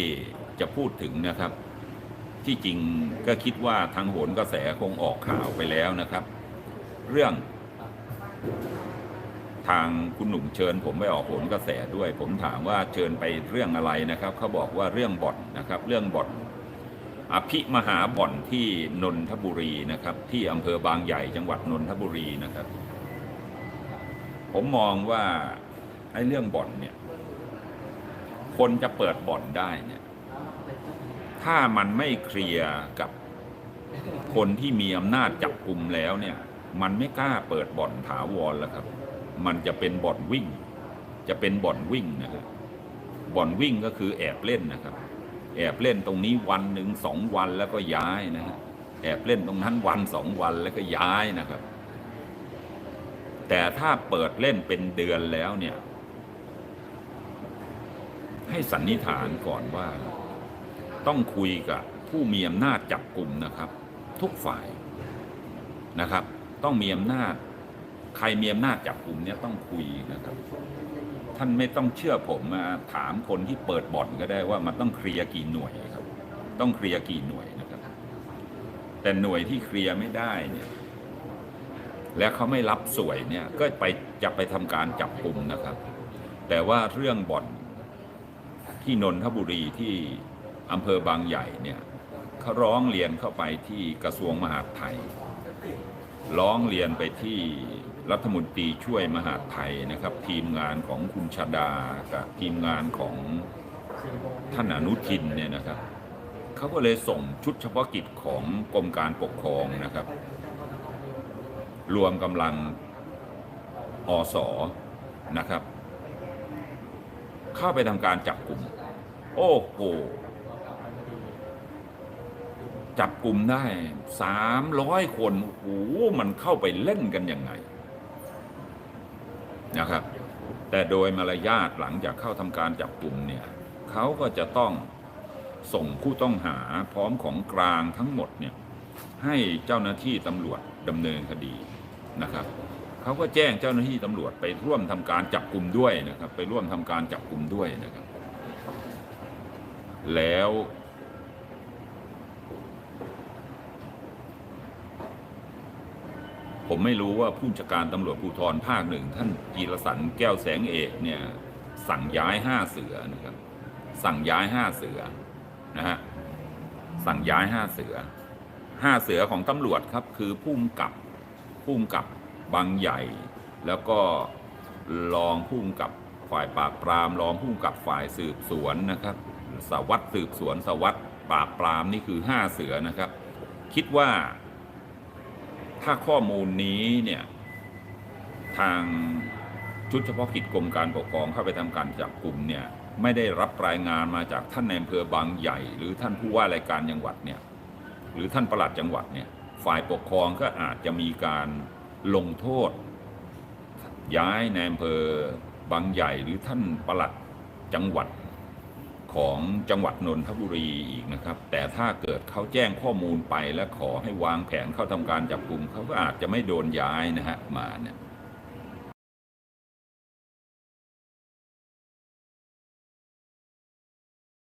ที่จะพูดถึงนะครับ ที่จริงก็คิดว่าทางโหนกระแสคงออกข่าวไปแล้วนะครับ เรื่อง ทางคุณหนุ่มเชิญ ผมไปออกโหนกระแสด้วย ผมถามว่าเชิญไปเรื่องอะไรนะครับเขาบอกว่าเรื่องบ่อนนะครับ เรื่องบ่อนอภิมหาบ่อนที่นนทบุรีนะครับ ที่อำเภอบางใหญ่จังหวัดนนทบุรีนะครับ ผมมองว่าไอ้เรื่องบ่อนเนี่ย คนจะเปิดบ่อนได้เนี่ย ถ้ามันไม่เคลียร์กับคนที่มีอำนาจจับกลุ่มแล้วเนี่ย มันไม่กล้าเปิดบ่อนถาวรแล้วครับ มันจะเป็นบ่อนวิ่ง จะเป็นบ่อนวิ่งนะครับบ่อนวิ่งก็คือแอบเล่นนะครับ แอบเล่นตรงนี้วันหนึ่งสองวันแล้วก็ย้ายนะฮะแอบเล่นตรงนั้นวันสองวันแล้วก็ย้ายนะครับ แต่ถ้าเปิดเล่นเป็นเดือนแล้วเนี่ย ให้สันนิษฐานก่อนว่า ต้องคุยกับผู้มีอำนาจจับกลุ่มนะครับ ทุกฝ่ายนะครับ ต้องมีอำนาจ ใครมีอำนาจจับกลุ่มเนี่ยต้องคุยนะครับ ท่านไม่ต้องเชื่อผมมาถามคนที่เปิดบ่อนก็ได้ว่ามันต้องเคลียร์กี่หน่วยครับ ต้องเคลียร์กี่หน่วยนะครับ แต่หน่วยที่เคลียร์ไม่ได้เนี่ยและเขาไม่รับสวยเนี่ยก็ไปจะไปทำการจับกลุ่มนะครับ แต่ว่าเรื่องบ่อน ที่นนทบุรีที่อำเภอบางใหญ่เนี่ยเขาร้องเรียนเข้าไปที่กระทรวงมหาดไทย ร้องเรียนไปที่รัฐมนตรีช่วยมหาดไทยนะครับ ทีมงานของคุณชาดากับทีมงานของท่านอนุทินเนี่ยนะครับเขาก็เลยส่งชุดเฉพาะกิจของกรมการปกครองนะครับ รวมกำลังอสนะครับ เข้าไปทำการจับกลุ่ม โอ้โหจับกลุ่มได้สามร้อยคน โอ้โหมันเข้าไปเล่นกันยังไงนะครับ แต่โดยมารยาทหลังจากเข้าทำการจับกลุ่มเนี่ยเขาก็จะต้องส่งผู้ต้องหาพร้อมของกลางทั้งหมดเนี่ยให้เจ้าหน้าที่ตำรวจดำเนินคดีนะครับ เขาก็แจ้งเจ้าหน้าที่ตำรวจไปร่วมทำการจับกลุ่มด้วยนะครับ ไปร่วมทำการจับกลุ่มด้วยนะครับ แล้ว ผมไม่รู้ว่าผู้จัดการตำรวจภูธรภาคหนึ่งท่านจีรสันแก้วแสงเอกเนี่ย สั่งย้ายห้าเสือนะครับ สั่งย้ายห้าเสือนะฮะสั่งย้ายห้าเสือห้าเสือของตำรวจครับ คือผู้กำกับผู้กำกับ บางใหญ่ แล้วก็รองผู้กำกับฝ่ายปราบปรามรองผู้กำกับฝ่ายสืบสวนนะครับสวัตรสืบสวนสวัตรปราบปรามนี่คือห้าเสือนะครับ คิดว่า ถ้าข้อมูลนี้เนี่ยทางชุดเฉพาะกิจกรมการปกครองเข้าไปทำการจับกลุ่มเนี่ยไม่ได้รับรายงานมาจากท่านในอำเภอบางใหญ่ หรือท่านผู้ว่ารายการจังหวัดเนี่ยหรือท่านประหลัดจังหวัดเนี่ยฝ่ายปกครองก็อาจจะมีการ ลงโทษ ย้ายในอำเภอบางใหญ่หรือท่านประหลัดจังหวัดของจังหวัดนนทบุรีอีกนะครับ แต่ถ้าเกิดเขาแจ้งข้อมูลไปและขอให้วางแผนเข้าทำการจับกลุ่มเขาก็อาจจะไม่โดนย้ายนะฮะมาเนี่ย